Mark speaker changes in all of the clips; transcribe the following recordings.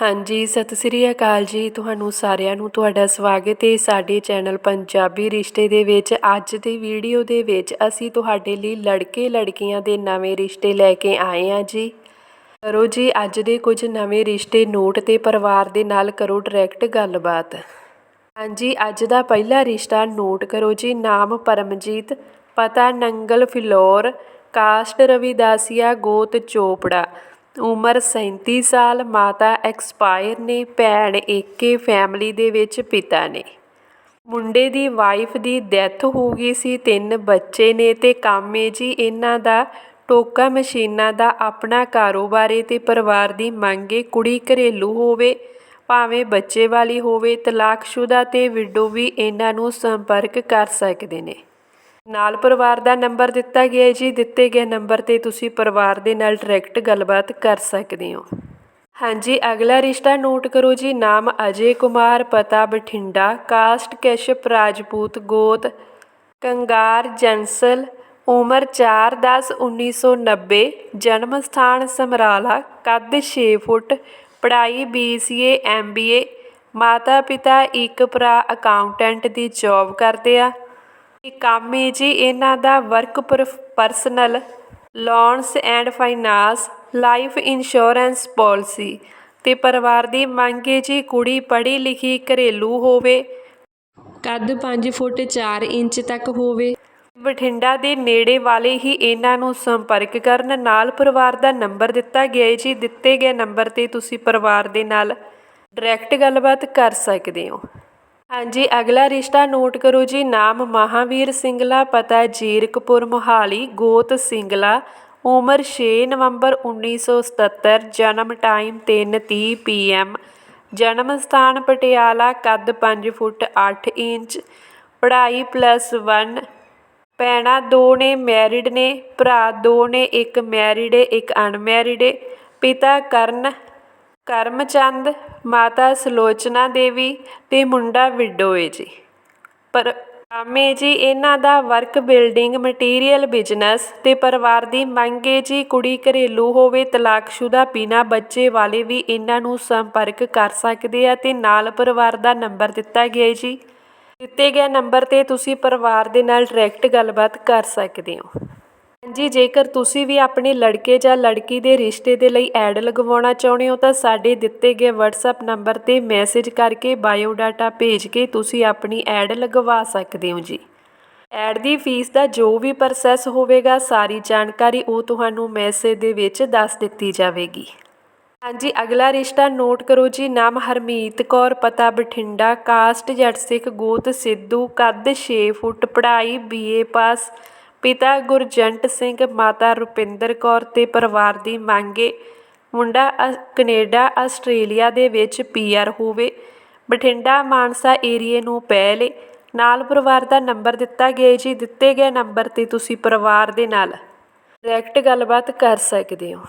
Speaker 1: ਹਾਂਜੀ, ਸਤਿ ਸ੍ਰੀ ਅਕਾਲ ਜੀ। ਤੁਹਾਨੂੰ ਸਾਰਿਆਂ ਨੂੰ ਤੁਹਾਡਾ ਸਵਾਗਤ ਹੈ ਸਾਡੇ ਚੈਨਲ ਪੰਜਾਬੀ ਰਿਸ਼ਤੇ ਦੇ ਵਿੱਚ। ਅੱਜ ਦੀ ਵੀਡੀਓ ਦੇ ਵਿੱਚ ਅਸੀਂ ਤੁਹਾਡੇ ਲਈ ਲੜਕੇ ਲੜਕੀਆਂ ਦੇ ਨਵੇਂ ਰਿਸ਼ਤੇ ਲੈ ਕੇ ਆਏ ਹਾਂ ਜੀ। ਕਰੋ ਜੀ, ਅੱਜ ਦੇ ਕੁਝ ਨਵੇਂ ਰਿਸ਼ਤੇ ਨੋਟ ਤੇ ਪਰਿਵਾਰ ਦੇ ਨਾਲ ਕਰੋ ਡਾਇਰੈਕਟ ਗੱਲਬਾਤ। ਹਾਂਜੀ, ਅੱਜ ਦਾ ਪਹਿਲਾ ਰਿਸ਼ਤਾ ਨੋਟ ਕਰੋ ਜੀ। ਨਾਮ ਪਰਮਜੀਤ, ਪਤਾ ਨੰਗਲ ਫਿਲੌਰ, ਕਾਸਟ ਰਵਿਦਾਸੀਆ ਗੋਤ ਚੋਪੜਾ। ਉਮਰ 37 ਸਾਲ, ਮਾਤਾ ਐਕਸਪਾਇਰ ਨੇ, ਭੈਣ ਏਕੇ ਫੈਮਿਲੀ ਦੇ ਵਿੱਚ ਪਿਤਾ ਨੇ। ਮੁੰਡੇ ਦੀ ਵਾਈਫ ਦੀ ਡੈਥ ਹੋ ਗਈ ਸੀ, ਤਿੰਨ ਬੱਚੇ ਨੇ ਤੇ ਕੰਮ ਏ ਜੀ, ਇਹਨਾਂ ਦਾ ਟੋਕਾ ਮਸ਼ੀਨਾਂ ਦਾ ਆਪਣਾ ਕਾਰੋਬਾਰ ਏ ਤੇ ਪਰਿਵਾਰ ਦੀ ਮੰਗ ਏ, ਕੁੜੀ ਘਰੇਲੂ ਹੋਵੇ, ਭਾਵੇਂ ਬੱਚੇ ਵਾਲੀ ਹੋਵੇ, ਤਲਾਕਸ਼ੁਦਾ ਤੇ ਵਿਡੋ ਵੀ ਇਹਨਾਂ ਨੂੰ ਸੰਪਰਕ ਕਰ ਸਕਦੇ ਨੇ। ਨਾਲ ਪਰਿਵਾਰ ਦਾ ਨੰਬਰ ਦਿੱਤਾ ਗਿਆ ਹੈ ਜੀ। ਦਿੱਤੇ ਗਏ ਨੰਬਰ ਤੇ ਤੁਸੀਂ ਪਰਿਵਾਰ ਦੇ ਨਾਲ ਡਾਇਰੈਕਟ ਗੱਲਬਾਤ ਕਰ ਸਕਦੇ ਹੋ। ਹਾਂਜੀ, ਅਗਲਾ ਰਿਸ਼ਤਾ ਨੋਟ ਕਰੋ ਜੀ। ਨਾਮ ਅਜੇ ਕੁਮਾਰ, ਪਤਾ ਬਠਿੰਡਾ, ਕਾਸਟ ਕੈਸ਼ਪ, ਰਾਜਪੂਤ, ਗੋਤ, ਕੰਗਾਰ, ਜੰਸਲ, ਉਮਰ 4/10/1990 ਜਨਮ ਸਥਾਨ ਸਮਰਾਲਾ, ਕੱਦ 6 ਫੁੱਟ, ਪੜ੍ਹਾਈ BCA MBA ਮਾਤਾ ਪਿਤਾ ਇੱਕ ਭਰਾ, ਅਕਾਊਂਟੈਂਟ ਦੀ ਜੌਬ ਕਰਦੇ ਆ। ਇਹ ਕੰਮ ਹੈ ਜੀ ਇਹਨਾਂ ਦਾ work personal loans and finance life insurance policy ਤੇ ਪਰਿਵਾਰ ਦੀ ਮੰਗ ਹੈ ਜੀ ਕੁੜੀ ਪੜ੍ਹੀ ਲਿਖੀ ਘਰੇਲੂ ਹੋਵੇ। ਕੱਦ 5 ਫੁੱਟ 4 ਇੰਚ ਤੱਕ ਹੋਵੇ। ਬਠਿੰਡਾ ਦੇ ਨੇੜੇ ਵਾਲੇ ਹੀ ਇਹਨਾਂ ਨੂੰ ਸੰਪਰਕ ਕਰਨ ਨਾਲ ਪਰਿਵਾਰ ਦਾ ਨੰਬਰ ਦਿੱਤਾ ਗਿਆ ਹੈ ਜੀ। ਦਿੱਤੇ ਗਏ ਨੰਬਰ ਤੇ ਤੁਸੀਂ ਪਰਿਵਾਰ ਦੇ ਨਾਲ ਡਾਇਰੈਕਟ ਗੱਲਬਾਤ ਕਰ ਸਕਦੇ ਹੋ। ਹਾਂਜੀ, ਅਗਲਾ ਰਿਸ਼ਤਾ ਨੋਟ ਕਰੋ ਜੀ। ਨਾਮ ਮਹਾਵੀਰ ਸਿੰਗਲਾ, ਪਤਾ ਜੀਰਕਪੁਰ, ਮੋਹਾਲੀ। ਗੋਤ ਸਿੰਗਲਾ, ਉਮਰ 6 ਨਵੰਬਰ 1977 ਜਨਮ ਟਾਈਮ 3:30 ਪੀਐਮ ਜਨਮ ਸਥਾਨ ਪਟਿਆਲਾ, ਕੱਦ 5 ਫੁੱਟ 8 ਇੰਚ। ਪੜ੍ਹਾਈ ਪਲੱਸ 1 ਭੈਣਾਂ ਦੋ ਨੇ ਮੈਰਿਡ ਨੇ। ਭਰਾ ਦੋ ਨੇ, ਇੱਕ ਮੈਰਿਡ ਏ, ਇੱਕ ਅਨਮੈਰਿਡ ਏ। ਪਿਤਾ ਕਰਨ ਕਰਮਚੰਦ ਮਾਤਾ ਸਲੋਚਨਾ ਦੇਵੀ ਅਤੇ ਮੁੰਡਾ ਵਿਡੋ ਏ ਜੀ। ਪਰ ਕਾਮੇ ਜੀ, ਇਹਨਾਂ ਦਾ ਵਰਕ ਬਿਲਡਿੰਗ ਮਟੀਰੀਅਲ ਬਿਜ਼ਨਸ ਤੇ ਪਰਿਵਾਰ ਦੀ ਮੰਗ ਏ ਜੀ ਕੁੜੀ ਘਰੇਲੂ ਹੋਵੇ, ਤਲਾਕਸ਼ੁਦਾ ਬਿਨਾ ਬੱਚੇ ਵਾਲੇ ਵੀ ਇਹਨਾਂ ਨੂੰ ਸੰਪਰਕ ਕਰ ਸਕਦੇ ਆ ਤੇ ਨਾਲ ਪਰਿਵਾਰ ਦਾ ਨੰਬਰ ਦਿੱਤਾ ਗਿਆ ਜੀ। ਦਿੱਤੇ ਗਏ ਨੰਬਰ ਤੇ ਤੁਸੀਂ ਪਰਿਵਾਰ ਦੇ ਨਾਲ ਡਾਇਰੈਕਟ ਗੱਲਬਾਤ ਕਰ ਸਕਦੇ ਹੋ। ਹਾਂਜੀ, ਜੇਕਰ ਤੁਸੀਂ ਵੀ ਆਪਣੇ ਲੜਕੇ ਜਾਂ ਲੜਕੀ ਦੇ ਰਿਸ਼ਤੇ ਦੇ ਲਈ ਐਡ ਲਗਵਾਉਣਾ ਚਾਹੁੰਦੇ ਹੋ, ਤਾਂ ਸਾਡੇ ਦਿੱਤੇ ਗਏ WhatsApp ਨੰਬਰ ਤੇ ਮੈਸੇਜ ਕਰਕੇ ਬਾਇਓਡਾਟਾ ਭੇਜ ਕੇ ਤੁਸੀਂ ਆਪਣੀ ਐਡ ਲਗਵਾ ਸਕਦੇ ਹੋ ਜੀ। ਐਡ ਦੀ ਫੀਸ ਦਾ ਜੋ ਵੀ ਪ੍ਰੋਸੈਸ ਹੋਵੇਗਾ, ਸਾਰੀ ਜਾਣਕਾਰੀ ਉਹ ਤੁਹਾਨੂੰ ਮੈਸੇਜ ਦੇ ਵਿੱਚ ਦੱਸ ਦਿੱਤੀ ਜਾਵੇਗੀ। ਹਾਂਜੀ, ਅਗਲਾ ਰਿਸ਼ਤਾ ਨੋਟ ਕਰੋ ਜੀ, ਨਾਮ ਹਰਮੀਤ ਕੌਰ, ਪਤਾ ਬਠਿੰਡਾ, ਕਾਸਟ ਜੱਟ ਸਿੱਖ, ਗੋਤ ਸਿੱਧੂ, ਕੱਦ 6 ਫੁੱਟ, ਪੜ੍ਹਾਈ ਬੀਏ ਪਾਸ ਪਿਤਾ ਗੁਰਜੰਟ ਸਿੰਘ, ਮਾਤਾ ਰੁਪਿੰਦਰ ਕੌਰ ਤੇ ਪਰਿਵਾਰ ਦੀ ਮੰਗੇ। ਮੁੰਡਾ ਅ- ਕੈਨੇਡਾ, ਆਸਟ੍ਰੇਲੀਆ ਦੇ ਵਿੱਚ ਪੀਆਰ ਹੋਵੇ। ਬਠਿੰਡਾ, ਮਾਨਸਾ ਏਰੀਏ ਨੂੰ ਪਹਿਲੇ ਨਾਲ ਪਰਿਵਾਰ ਦਾ ਨੰਬਰ ਦਿੱਤਾ ਗਿਆ ਜੀ। ਦਿੱਤੇ ਗਏ ਨੰਬਰ ਤੇ ਤੁਸੀਂ ਪਰਿਵਾਰ ਦੇ ਨਾਲ ਡਾਇਰੈਕਟ ਗੱਲਬਾਤ ਕਰ ਸਕਦੇ ਹੋ।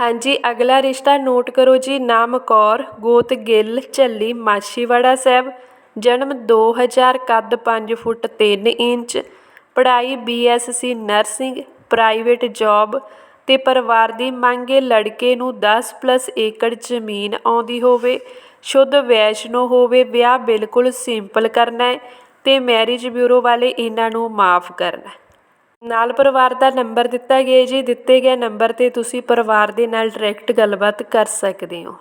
Speaker 1: ਹਾਂਜੀ, ਅਗਲਾ ਰਿਸ਼ਤਾ ਨੋਟ ਕਰੋ ਜੀ। ਨਾਮ ਕੌਰ, ਗੋਤ ਗਿੱਲ, ਝੱਲੀ, ਮਾਛੀਵਾੜਾ ਸਾਹਿਬ। ਜਨਮ 2000 ਕੱਦ 5 ਫੁੱਟ 3 ਇੰਚ। ਪੜ੍ਹਾਈ ਬੀਐਸਸੀ ਨਰਸਿੰਗ, ਪ੍ਰਾਈਵੇਟ ਜੌਬ ਤੇ ਪਰਿਵਾਰ ਦੀ ਮੰਗੇ ਲੜਕੇ ਨੂੰ 10 ਪਲੱਸ ਏਕੜ ਜ਼ਮੀਨ ਆਉਂਦੀ ਹੋਵੇ, ਸ਼ੁੱਧ ਵੈਸ਼ਨੋ ਹੋਵੇ, ਵਿਆਹ ਬਿਲਕੁਲ ਸਿੰਪਲ ਕਰਨਾ ਹੈ ਤੇ ਮੈਰਿਜ ਬਿਊਰੋ ਵਾਲੇ ਇਹਨਾਂ ਨੂੰ ਮਾਫ ਕਰਨਾ ਨਾਲ ਪਰਿਵਾਰ ਦਾ ਨੰਬਰ ਦਿੱਤਾ ਗਿਆ ਜੀ, ਦਿੱਤੇ ਗਏ ਨੰਬਰ ਤੇ ਤੁਸੀਂ ਪਰਿਵਾਰ ਦੇ ਨਾਲ ਡਾਇਰੈਕਟ ਗੱਲਬਾਤ ਕਰ ਸਕਦੇ ਹੋ।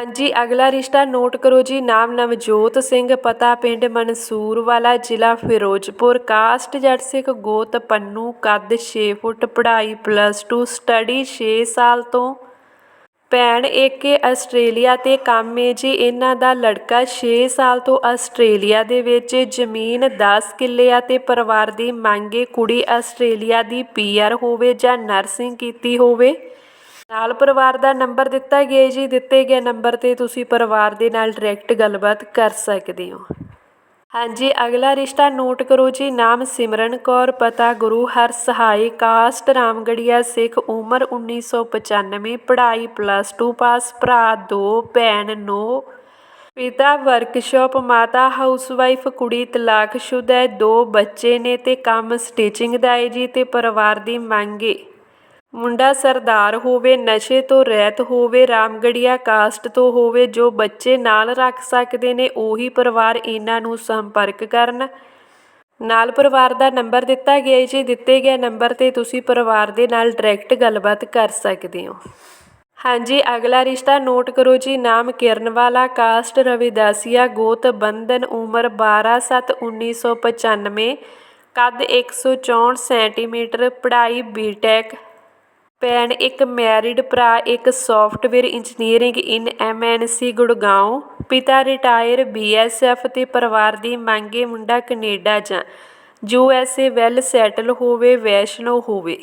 Speaker 1: ਹਾਂਜੀ, ਅਗਲਾ ਰਿਸ਼ਤਾ ਨੋਟ ਕਰੋ ਜੀ, ਨਾਮ ਨਵਜੋਤ ਸਿੰਘ, ਪਤਾ ਪਿੰਡ ਮਨਸੂਰ ਵਾਲਾ ਜ਼ਿਲ੍ਹਾ ਫਿਰੋਜ਼ਪੁਰ, ਕਾਸਟ ਜੱਟ ਸਿੱਖ ਗੋਤ ਪੰਨੂ, ਕੱਦ 6 ਫੁੱਟ, ਪੜ੍ਹਾਈ ਪਲੱਸ 2 ਸਟੱਡੀ 6 ਸਾਲ ਤੋਂ। ਭੈਣ ਏਕੇ ਆਸਟ੍ਰੇਲੀਆ ਤੇ ਕੰਮ ਏ ਜੀ, ਇਹਨਾਂ ਦਾ ਲੜਕਾ 6 ਸਾਲ ਤੋਂ ਆਸਟ੍ਰੇਲੀਆ ਦੇ ਵਿੱਚ ਜ਼ਮੀਨ 10 ਕਿੱਲੇ ਆ ਤੇ ਪਰਿਵਾਰ ਦੀ ਮੰਗੇ ਕੁੜੀ ਆਸਟ੍ਰੇਲੀਆ ਦੀ ਪੀਆਰ ਹੋਵੇ ਜਾਂ ਨਰਸਿੰਗ ਕੀਤੀ ਹੋਵੇ। ਨਾਲ ਪਰਿਵਾਰ ਦਾ ਨੰਬਰ ਦਿੱਤਾ ਗਿਆ ਜੀ, ਦਿੱਤੇ ਗਏ ਨੰਬਰ ਤੇ ਤੁਸੀਂ ਪਰਿਵਾਰ ਦੇ ਨਾਲ ਡਾਇਰੈਕਟ ਗੱਲਬਾਤ ਕਰ ਸਕਦੇ ਹੋ। ਹਾਂਜੀ, ਅਗਲਾ ਰਿਸ਼ਤਾ ਨੋਟ ਕਰੋ ਜੀ, ਨਾਮ ਸਿਮਰਨ ਕੌਰ, ਪਤਾ ਗੁਰੂ ਹਰ ਸਹਾਈ ਕਾਸਟ ਰਾਮਗੜੀਆ, ਸਿੱਖ ਉਮਰ 1995 ਪੜ੍ਹਾਈ ਪਲੱਸ 2 ਪਾਸ ਭਰਾ 2 ਭੈਣ 9 ਪਿਤਾ ਵਰਕਸ਼ਾਪ ਮਾਤਾ ਹਾਊਸਵਾਈਫ ਕੁੜੀ ਤਲਾਕਸ਼ੁਦਾ ਹੈ ਦੋ ਬੱਚੇ ਨੇ ਤੇ ਕੰਮ ਸਟਿਚਿੰਗ ਦਾ ਹੈ ਜੀ ਤੇ ਪਰਿਵਾਰ ਦੀ ਮੰਗ ਮੰਗੇ ਮੁੰਡਾ ਸਰਦਾਰ ਹੋਵੇ, ਨਸ਼ੇ ਤੋਂ ਰਹਿਤ ਹੋਵੇ ਰਾਮਗੜੀਆ ਕਾਸਟ ਤੋਂ ਹੋਵੇ, ਜੋ ਬੱਚੇ ਨਾਲ ਰੱਖ ਸਕਦੇ ਨੇ, ਉਹੀ ਪਰਿਵਾਰ ਇਹਨਾਂ ਨੂੰ ਸੰਪਰਕ ਕਰਨ। ਨਾਲ ਪਰਿਵਾਰ ਦਾ ਨੰਬਰ ਦਿੱਤਾ ਗਿਆ ਹੈ ਜੀ। ਦਿੱਤੇ ਗਏ ਨੰਬਰ ਤੇ ਤੁਸੀਂ ਪਰਿਵਾਰ ਦੇ ਨਾਲ ਡਾਇਰੈਕਟ ਗੱਲਬਾਤ ਕਰ ਸਕਦੇ ਹੋ। ਹਾਂਜੀ, ਅਗਲਾ ਰਿਸ਼ਤਾ ਨੋਟ ਕਰੋ ਜੀ। ਨਾਮ ਕਿਰਨਵਾਲਾ ਕਾਸਟ ਰਵਿਦਾਸੀਆ, ਗੋਤ, ਬੰਧਨ, ਉਮਰ 12/7/1995 ਕੱਦ 164 ਸੈਂਟੀਮੀਟਰ, ਪੜ੍ਹਾਈ ਬੀਟੈਕ ਭੈਣ, ਇੱਕ ਮੈਰਿਡ ਭਰਾ, ਇੱਕ software engineering in MNC Gurgaon ਪਿਤਾ ਰਿਟਾਇਰ ਬੀਐਸਐਫ ਤੇ ਪਰਿਵਾਰ ਦੀ ਮੰਗੇ ਮੁੰਡਾ ਕੈਨੇਡਾ ਜਾਂ ਯੂਐਸਏ ਵੈਲ ਸੈਟਲ ਹੋਵੇ, ਵੈਸ਼ਨੋ ਹੋਵੇ।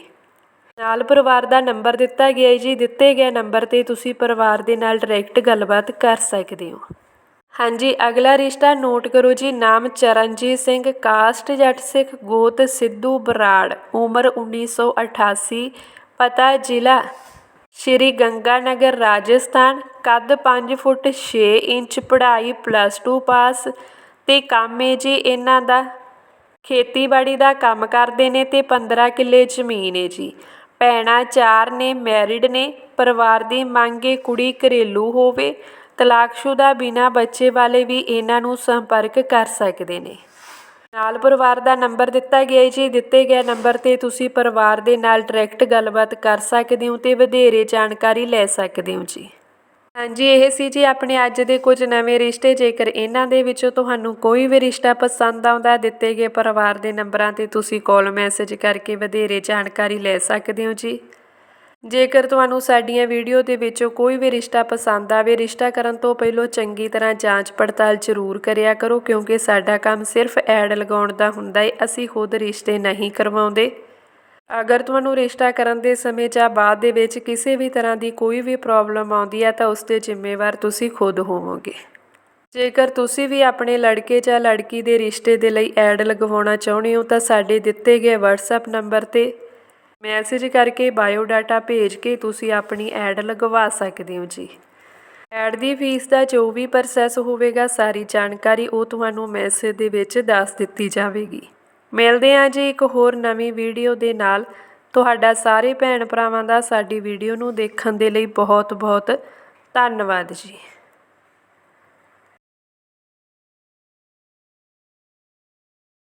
Speaker 1: ਨਾਲ ਪਰਿਵਾਰ ਦਾ ਨੰਬਰ ਦਿੱਤਾ ਗਿਆ ਹੈ ਜੀ। ਦਿੱਤੇ ਗਏ ਨੰਬਰ ਤੇ ਤੁਸੀਂ ਪਰਿਵਾਰ ਦੇ ਨਾਲ ਡਾਇਰੈਕਟ ਗੱਲਬਾਤ ਕਰ ਸਕਦੇ ਹੋ। ਹਾਂਜੀ, ਅਗਲਾ ਰਿਸ਼ਤਾ ਨੋਟ ਕਰੋ ਜੀ। ਨਾਮ ਚਰਨਜੀਤ ਸਿੰਘ ਕਾਸਟ ਜੱਟ ਸਿੱਖ, ਗੋਤ ਸਿੱਧੂ ਬਰਾੜ, ਉਮਰ 1988 ਪਤਾ ਜ਼ਿਲ੍ਹਾ ਸ਼੍ਰੀ ਗੰਗਾਨਗਰ, ਰਾਜਸਥਾਨ, ਕੱਦ 5 ਫੁੱਟ 6 ਇੰਚ ਪੜ੍ਹਾਈ ਪਲੱਸ 2 ਪਾਸ ਅਤੇ ਕੰਮ ਹੈ ਜੀ ਇਹਨਾਂ ਦਾ ਖੇਤੀਬਾੜੀ ਦਾ ਕੰਮ ਕਰਦੇ ਨੇ ਅਤੇ 15 ਕਿੱਲੇ ਜ਼ਮੀਨ ਹੈ ਜੀ। ਭੈਣਾਂ ਚਾਰ ਨੇ ਮੈਰਿਡ ਨੇ, ਪਰਿਵਾਰ ਦੀ ਮੰਗ ਹੈ ਕੁੜੀ ਘਰੇਲੂ ਹੋਵੇ, ਤਲਾਕਸ਼ੁਦਾ ਬਿਨਾਂ ਬੱਚੇ ਵਾਲੇ ਵੀ ਇਹਨਾਂ ਨੂੰ ਸੰਪਰਕ ਕਰ ਸਕਦੇ ਨੇ। ਨਾਲ ਪਰਿਵਾਰ ਦਾ ਨੰਬਰ ਦਿੱਤਾ ਗਿਆ ਹੈ ਜੀ। ਦਿੱਤੇ ਗਏ ਨੰਬਰ ਤੇ ਤੁਸੀਂ ਪਰਿਵਾਰ ਦੇ ਨਾਲ ਡਾਇਰੈਕਟ ਗੱਲਬਾਤ ਕਰ ਸਕਦੇ ਹੋ ਤੇ ਵਧੇਰੇ ਜਾਣਕਾਰੀ ਲੈ ਸਕਦੇ ਹੋ ਜੀ। ਹਾਂਜੀ, ਇਹ ਸੀ ਜੀ ਆਪਣੇ ਅੱਜ ਦੇ ਕੁਝ ਨਵੇਂ ਰਿਸ਼ਤੇ। ਜੇਕਰ ਇਹਨਾਂ ਦੇ ਵਿੱਚੋਂ ਤੁਹਾਨੂੰ ਕੋਈ ਵੀ ਰਿਸ਼ਤਾ ਪਸੰਦ ਆਉਂਦਾ, ਦਿੱਤੇ ਗਏ ਪਰਿਵਾਰ ਦੇ ਨੰਬਰਾਂ ਤੇ ਤੁਸੀਂ ਕਾਲ ਮੈਸੇਜ ਕਰਕੇ ਵਧੇਰੇ ਜਾਣਕਾਰੀ ਲੈ ਸਕਦੇ ਹੋ ਜੀ। ਜੇਕਰ ਤੁਹਾਨੂੰ ਸਾਡੀਆਂ ਵੀਡੀਓ ਦੇ ਵਿੱਚੋਂ ਕੋਈ ਵੀ ਰਿਸ਼ਤਾ ਪਸੰਦ ਆਵੇ, ਰਿਸ਼ਤਾ ਕਰਨ ਤੋਂ ਪਹਿਲਾਂ ਚੰਗੀ ਤਰ੍ਹਾਂ ਜਾਂਚ ਪੜਤਾਲ ਜ਼ਰੂਰ ਕਰਿਆ ਕਰੋ, ਕਿਉਂਕਿ ਸਾਡਾ ਕੰਮ ਸਿਰਫ ਐਡ ਲਗਾਉਣ ਦਾ ਹੁੰਦਾ ਏ, ਅਸੀਂ ਖੁਦ ਰਿਸ਼ਤੇ ਨਹੀਂ ਕਰਵਾਉਂਦੇ। ਅਗਰ ਤੁਹਾਨੂੰ ਰਿਸ਼ਤਾ ਕਰਨ ਦੇ ਸਮੇਂ ਜਾਂ ਬਾਅਦ ਦੇ ਵਿੱਚ ਕਿਸੇ ਵੀ ਤਰ੍ਹਾਂ ਦੀ ਕੋਈ ਵੀ ਪ੍ਰੋਬਲਮ ਆਉਂਦੀ ਹੈ ਤਾਂ ਉਸ ਦੇ ਜ਼ਿੰਮੇਵਾਰ ਤੁਸੀਂ ਖੁਦ ਹੋਵੋਗੇ। ਜੇਕਰ ਤੁਸੀਂ ਵੀ ਆਪਣੇ ਲੜਕੇ ਜਾਂ ਲੜਕੀ ਦੇ ਰਿਸ਼ਤੇ ਦੇ ਲਈ ਐਡ ਲਗਵਾਉਣਾ ਚਾਹੁੰਦੇ ਹੋ, ਤਾਂ ਸਾਡੇ ਦਿੱਤੇ ਗਏ WhatsApp ਨੰਬਰ ਤੇ ਮੈਸੇਜ ਕਰਕੇ ਬਾਇਓਡਾਟਾ ਭੇਜ ਕੇ ਤੁਸੀਂ ਆਪਣੀ ਐਡ ਲਗਵਾ ਸਕਦੇ ਹੋ ਜੀ। ਐਡ ਦੀ ਫੀਸ ਦਾ ਜੋ ਵੀ ਪ੍ਰੋਸੈਸ ਹੋਵੇਗਾ, ਸਾਰੀ ਜਾਣਕਾਰੀ ਉਹ ਤੁਹਾਨੂੰ ਮੈਸੇਜ ਦੇ ਵਿੱਚ ਦੱਸ ਦਿੱਤੀ ਜਾਵੇਗੀ। ਮਿਲਦੇ ਹਾਂ ਜੀ ਇੱਕ ਹੋਰ ਨਵੀਂ ਵੀਡੀਓ ਦੇ ਨਾਲ। ਤੁਹਾਡਾ ਸਾਰੇ ਭੈਣ ਭਰਾਵਾਂ ਦਾ ਸਾਡੀ ਵੀਡੀਓ ਨੂੰ ਦੇਖਣ ਦੇ ਲਈ ਬਹੁਤ ਬਹੁਤ ਧੰਨਵਾਦ ਜੀ।